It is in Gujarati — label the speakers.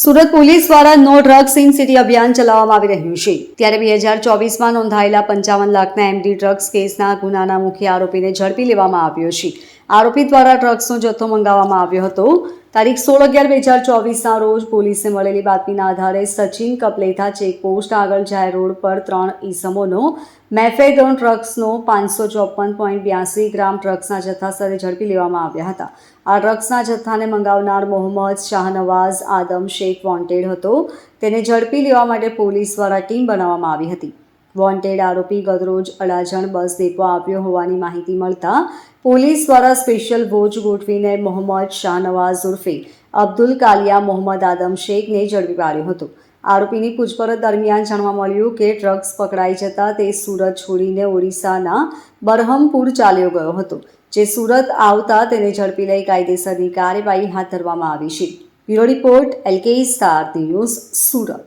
Speaker 1: સુરત પોલીસ દ્વારા નો ડ્રગ્સ ઇન સિટી અભિયાન ચલાવવામાં આવી રહ્યું છે. ત્યારે બે હજાર ચોવીસમાં નોંધાયેલા પંચાવન લાખના એમડી ડ્રગ્સ કેસના ગુનાના મુખ્ય આરોપીને ઝડપી લેવામાં આવ્યો છે. આરોપી દ્વારા ડ્રગ્સનો જથ્થો મંગાવવામાં આવ્યો હતો. તારીખ સોળ અગિયાર બે હજાર ચોવીસના રોજ પોલીસને મળેલી બાતમીના આધારે સચિન કપલેથા ચેકપોસ્ટ આગળ જાહેર રોડ પર ત્રણ ઈસમોનો મેફેડોન ડ્રગ્સનો પાંચસો ચોપન પોઈન્ટ બ્યાસી ગ્રામ ડ્રગ્સના જથ્થા સાથે ઝડપી લેવામાં આવ્યા હતા. આ ડ્રગ્સના જથ્થાને મંગાવનાર મોહમ્મદ શાહનવાઝ આદમ શેખ વોન્ટેડ હતો. તેને ઝડપી લેવા માટે પોલીસ દ્વારા ટીમ બનાવવામાં આવી હતી. વોન્ટેડ આરોપી ગતરોજ અડાજણ બસ ડેપો આવ્યો હોવાની માહિતી મળતા પોલીસ દ્વારા સ્પેશિયલ વોચ ગોઠવીને મોહમ્મદ શાહનવાઝ ઉર્ફે અબ્દુલ કાલિયા મોહમ્મદ આદમ શેખને ઝડપી પાડ્યો હતો. આરોપીની પૂછપરછ દરમિયાન જાણવા મળ્યું કે ડ્રગ્સ પકડાઈ જતા તે સુરત છોડીને ઓડિશાના બરહમપુર ચાલ્યો ગયો હતો, જે સુરત આવતા તેને ઝડપી લઈ કાયદેસરની કાર્યવાહી હાથ ધરવામાં આવી છે. Bureau report LK star news Surat.